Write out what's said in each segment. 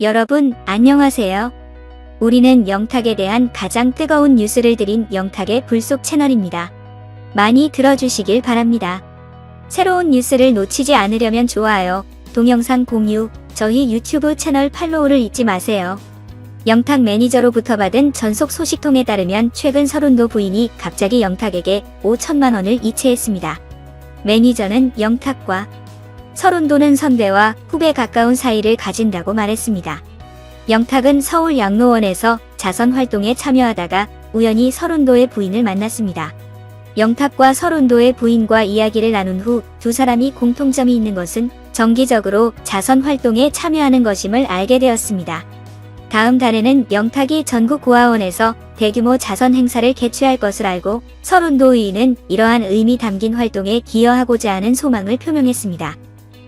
여러분, 안녕하세요. 우리는 영탁에 대한 가장 뜨거운 뉴스를 드린 영탁의 불속 채널입니다. 많이 들어주시길 바랍니다. 새로운 뉴스를 놓치지 않으려면 좋아요, 동영상 공유, 저희 유튜브 채널 팔로우를 잊지 마세요. 영탁 매니저로부터 받은 전속 소식통에 따르면 최근 서른도 부인이 갑자기 영탁에게 5천만 원을 이체했습니다. 매니저는 영탁과 서른도는 선배와 후배 가까운 사이를 가진다고 말했습니다. 영탁은 서울 양로원에서 자선 활동에 참여하다가 우연히 서른도의 부인을 만났습니다. 영탁과 서른도의 부인과 이야기를 나눈 후 두 사람이 공통점이 있는 것은 정기적으로 자선 활동에 참여하는 것임을 알게 되었습니다. 다음 달에는 영탁이 전국 고아원에서 대규모 자선 행사를 개최할 것을 알고 서른도 의인은 이러한 의미 담긴 활동에 기여하고자 하는 소망을 표명했습니다.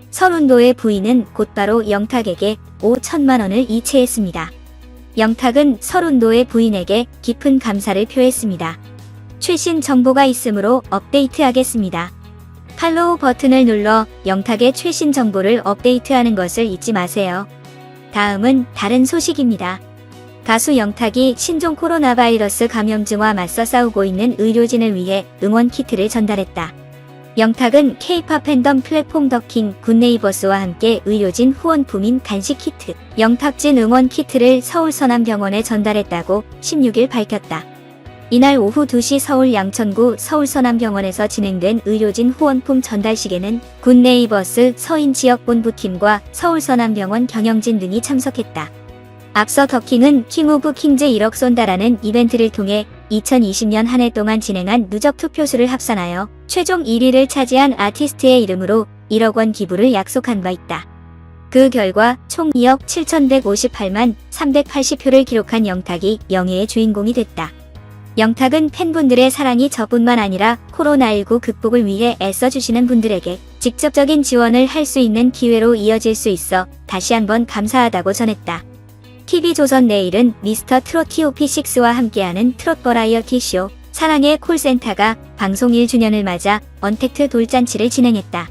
서른도의 부인은 곧바로 영탁에게 5천만 원을 이체했습니다. 영탁은 서른도의 부인에게 깊은 감사를 표했습니다. 최신 정보가 있으므로 업데이트하겠습니다. 팔로우 버튼을 눌러 영탁의 최신 정보를 업데이트하는 것을 잊지 마세요. 다음은 다른 소식입니다. 가수 영탁이 신종 코로나 바이러스 감염증과 맞서 싸우고 있는 의료진을 위해 응원 키트를 전달했다. 영탁은 K-팝 팬덤 플랫폼 더킹 굿네이버스와 함께 의료진 후원품인 간식 키트, 영탁진 응원 키트를 서울 서남병원에 전달했다고 16일 밝혔다. 이날 오후 2시 서울 양천구 서울 서남병원에서 진행된 의료진 후원품 전달식에는 굿네이버스 서인 지역본부팀과 서울 서남병원 경영진 등이 참석했다. 앞서 더킹은 킹 오브 킹즈 1억 쏜다라는 이벤트를 통해 2020년 한 해 동안 진행한 누적 투표수를 합산하여 최종 1위를 차지한 아티스트의 이름으로 1억 원 기부를 약속한 바 있다. 그 결과 총 2억 7,158만 380표를 기록한 영탁이 영예의 주인공이 됐다. 영탁은 팬분들의 사랑이 저뿐만 아니라 코로나19 극복을 위해 애써주시는 분들에게 직접적인 지원을 할 수 있는 기회로 이어질 수 있어 다시 한번 감사하다고 전했다. TV조선 내일은 미스터 트롯 TOP6와 함께하는 트롯 버라이어티 쇼 사랑의 콜센터가 방송 1주년을 맞아 언택트 돌잔치를 진행했다.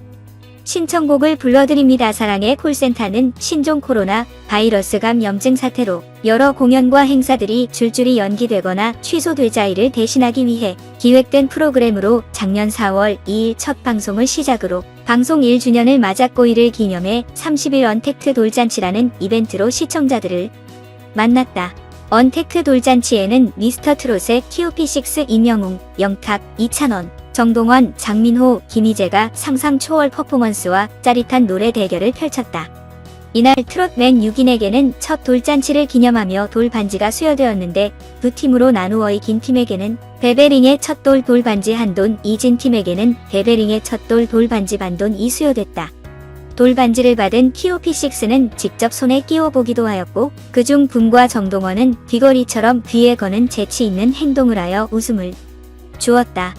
신청곡을 불러드립니다. 사랑의 콜센터는 신종 코로나 바이러스 감염증 사태로 여러 공연과 행사들이 줄줄이 연기되거나 취소되자 이를 대신하기 위해 기획된 프로그램으로 작년 4월 2일 첫 방송을 시작으로 방송 1주년을 맞았고 이를 기념해 30일 언택트 돌잔치라는 이벤트로 시청자들을 만났다. 언택트 돌잔치에는 미스터 트롯의 TOP6 임영웅, 영탁, 이찬원, 정동원, 장민호, 김희재가 상상 초월 퍼포먼스와 짜릿한 노래 대결을 펼쳤다. 이날 트롯맨 6인에게는 첫 돌잔치를 기념하며 돌 반지가 수여되었는데 두 팀으로 나누어 이긴 팀에게는 베베링의 첫 돌 돌반지 한 돈, 이진 팀에게는 베베링의 첫 돌 돌반지 반돈이 수여됐다. 돌반지를 받은 TOP6는 직접 손에 끼워보기도 하였고 그중 붐과 정동원은 귀걸이처럼 귀에 거는 재치 있는 행동을 하여 웃음을 주었다.